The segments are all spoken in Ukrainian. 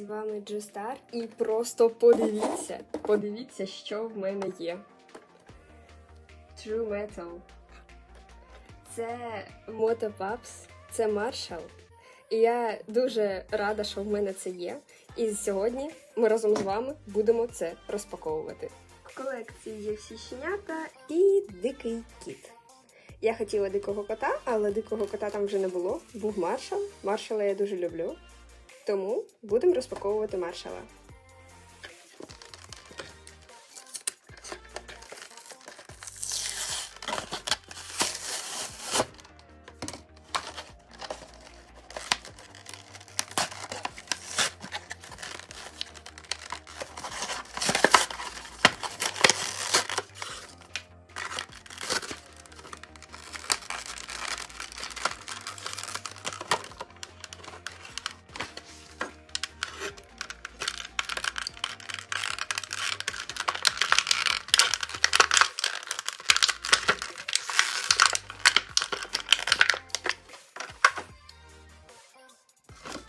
з вами Джустар. І просто подивіться, подивіться, що в мене є. True Metal. Це Moto Pups, це Marshall. І я дуже рада, що в мене це є. І сьогодні ми разом з вами будемо це розпаковувати. В колекції є всі щенята і дикий кіт. Я хотіла дикого кота, але дикого кота там вже не було. Був маршал. Маршала я дуже люблю. Тому будемо розпаковувати маршала.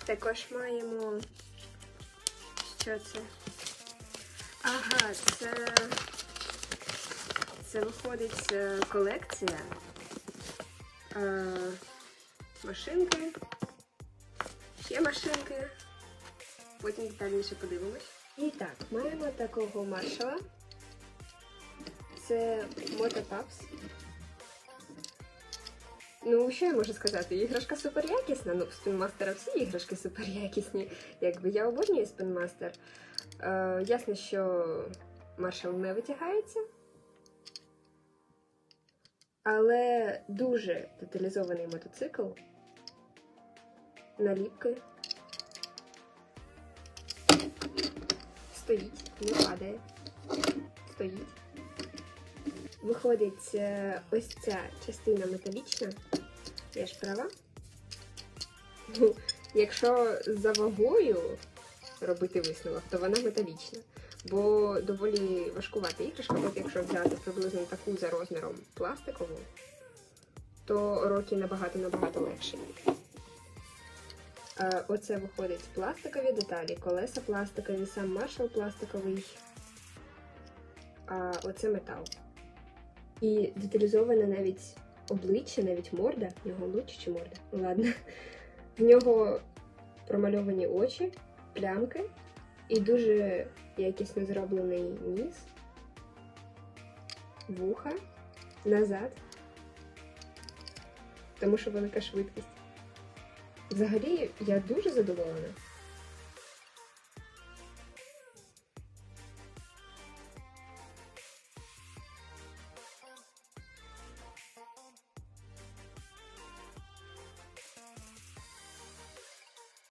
Також маємо. Що це? Ага, це. Це виходить е, колекція. Е, машинки. Ще машинки. Потім детальніше подивимось. І так, маємо такого маршала. Це Мотопапс. Ну, що я можу сказати? Іграшка супер якісна. Ну, в спінмастера всі іграшки супер якісні. Якби я обожнюю спінмастер. Е, ясно, що маршал не витягається. Але дуже деталізований мотоцикл. Наліпки. Стоїть, не падає. Стоїть. Виходить е, ось ця частина металічна. Я ж права. Ну, якщо за вагою робити висновок, то вона металічна. Бо доволі важкувата іграшка, от якщо взяти приблизно таку за розміром пластикову, то роки набагато-набагато легші. Е, Оце виходить пластикові деталі, колеса пластикові, сам маршал пластиковий, а оце метал. І деталізоване навіть обличчя, навіть морда. В нього обличчя чи морда? Ладно. В нього промальовані очі, плямки і дуже якісно зроблений ніс, вуха, назад. Тому що велика швидкість. Взагалі, я дуже задоволена.